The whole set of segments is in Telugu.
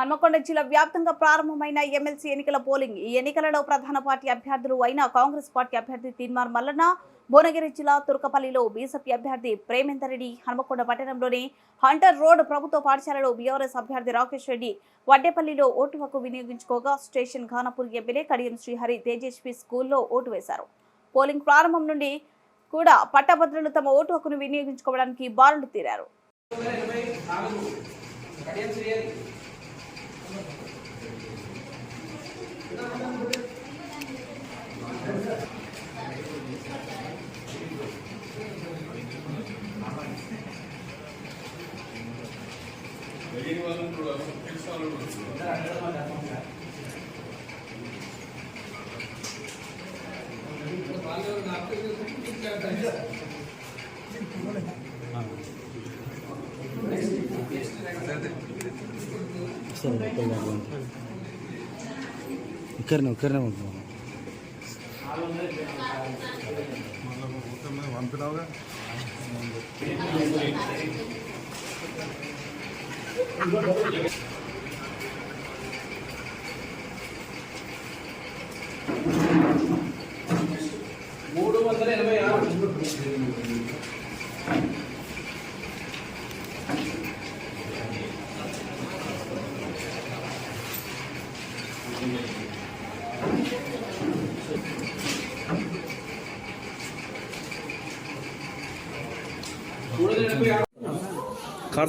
హన్మకొండ జిల్లా వ్యాప్తంగా ప్రారంభమైన ఎమ్మెల్సీ ఎన్నికల పోలింగ్. ఈ ఎన్నికలలో ప్రధాన పార్టీ అభ్యర్థులు అయిన కాంగ్రెస్ పార్టీ అభ్యర్థి తీన్మార్ మల్లన్న భువనగిరి జిల్లా తుర్కపల్లిలో బీజేపీ అభ్యర్థి ప్రేమేందర్ రెడ్డి హన్మకొండ పట్టణంలోని హంటర్ రోడ్ ప్రభుత్వ పాఠశాలలో బీఆర్ఎస్ అభ్యర్థి రాకేష్ రెడ్డి వడ్డేపల్లిలో ఓటు హక్కు వినియోగించుకోగా స్టేషన్ ఘానపూర్ ఎమ్మెల్యే కడియం శ్రీహరి తేజస్వి స్కూల్లో ఓటు వేశారు. పోలింగ్ ప్రారంభం నుండి కూడా పట్టభద్రులు తమ ఓటు హక్కును వినియోగించుకోవడానికి బారులు తీరారు. 내리는 걸로 하고 백사를 걸었어요. ఇక్కడనే ఇక్కడనే ఉంటుంది పంపినావుగా కార్డ్స్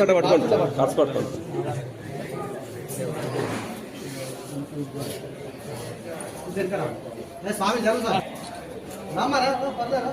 అంటే పట్టుకోండి. కార్డ్స్ పట్టుకోండి ఏ స్వామి జరుగు సార్. రామారా పర్లేరా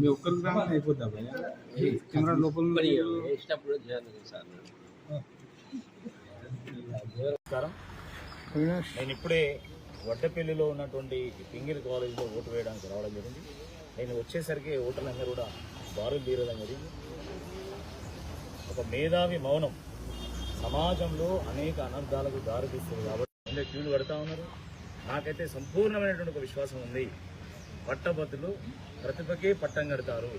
మీ అయిపోద్దా? కెమెరా లోపల నేను ఇప్పుడే వడ్డపల్లిలో ఉన్నటువంటి పింగిల్ కాలేజీలో ఓటు వేయడానికి రావడం జరిగింది. నేను వచ్చేసరికి ఓటర్లందరూ కూడా బారులు తీరడం జరిగింది. ఒక మేధావి మౌనం సమాజంలో అనేక అనర్థాలకు దారితీస్తుంది కాబట్టి. ముందే క్యూలు కడతా ఉన్నారు. నాకైతే సంపూర్ణమైనటువంటి ఒక విశ్వాసం ఉంది. పట్టభద్రులు ప్రతిభకే పట్టం కడతారు.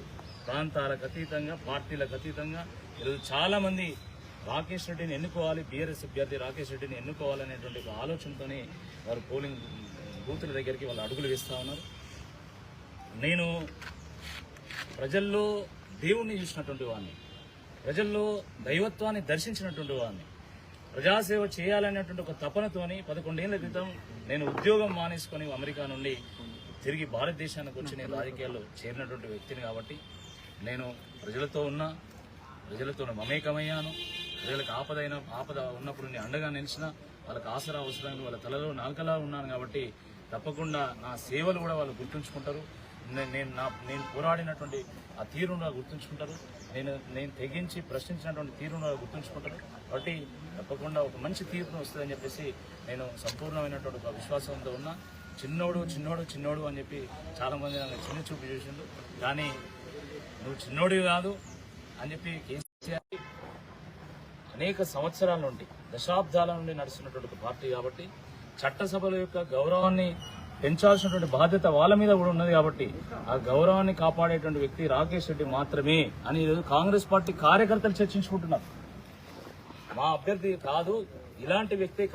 ప్రాంతాలకు అతీతంగా పార్టీలకు అతీతంగా ఈరోజు చాలామంది రాకేష్ రెడ్డిని ఎన్నుకోవాలి బీఆర్ఎస్ అభ్యర్థి రాకేష్ రెడ్డిని ఎన్నుకోవాలనేటువంటి ఒక ఆలోచనతోనే వారు పోలింగ్ బూతుల దగ్గరికి వాళ్ళు అడుగులు వేస్తా ఉన్నారు. నేను ప్రజల్లో దేవుణ్ణి చూసినటువంటి వాడిని ప్రజల్లో దైవత్వాన్ని దర్శించినటువంటి వాడిని ప్రజాసేవ చేయాలనేటువంటి ఒక తపనతోని పదకొండేళ్ళ క్రితం నేను ఉద్యోగం మానేసుకొని అమెరికా నుండి తిరిగి భారతదేశానికి వచ్చి నేను రాజకీయాల్లో చేరినటువంటి వ్యక్తిని కాబట్టి నేను ప్రజలతో ఉన్నా ప్రజలతో మమేకమయ్యాను. ప్రజలకు ఆపదైన ఆపద ఉన్నప్పుడు నేను అండగా నిలిచిన వాళ్ళకి ఆసరా అవసరం వాళ్ళ తలలో నాలుకలా ఉన్నాను కాబట్టి తప్పకుండా నా సేవలు కూడా వాళ్ళు గుర్తుంచుకుంటారు. నేను నా నేను పోరాడినటువంటి ఆ తీరును గుర్తుంచుకుంటారు. నేను నేను తెగించి ప్రశ్నించినటువంటి తీరును గుర్తుంచుకుంటారు. కాబట్టి తప్పకుండా ఒక మంచి తీర్పును వస్తుందని చెప్పేసి నేను సంపూర్ణమైనటువంటి ఒక విశ్వాసంతో ఉన్నా. చిన్నోడు చిన్నోడు చిన్నోడు అని చెప్పి చాలా మంది నన్ను చిన్న చూపు చేసిండు కానీ నువ్వు చిన్నోడివి కాదు అని చెప్పి కేసీఆర్ అనేక సంవత్సరాల నుండి దశాబ్దాల నుండి నడుస్తున్నటువంటి ఒక పార్టీ కాబట్టి చట్టసభల యొక్క గౌరవాన్ని పెంచాల్సినటువంటి బాధ్యత వాళ్ళ మీద కూడా ఉన్నది కాబట్టి ఆ గౌరవాన్ని కాపాడేటువంటి వ్యక్తి రాకేష్ రెడ్డి మాత్రమే అని ఈరోజు కాంగ్రెస్ పార్టీ కార్యకర్తలు చర్చించుకుంటున్నారు. మా అభ్యర్థి కాదు ఇలాంటి వ్యక్తి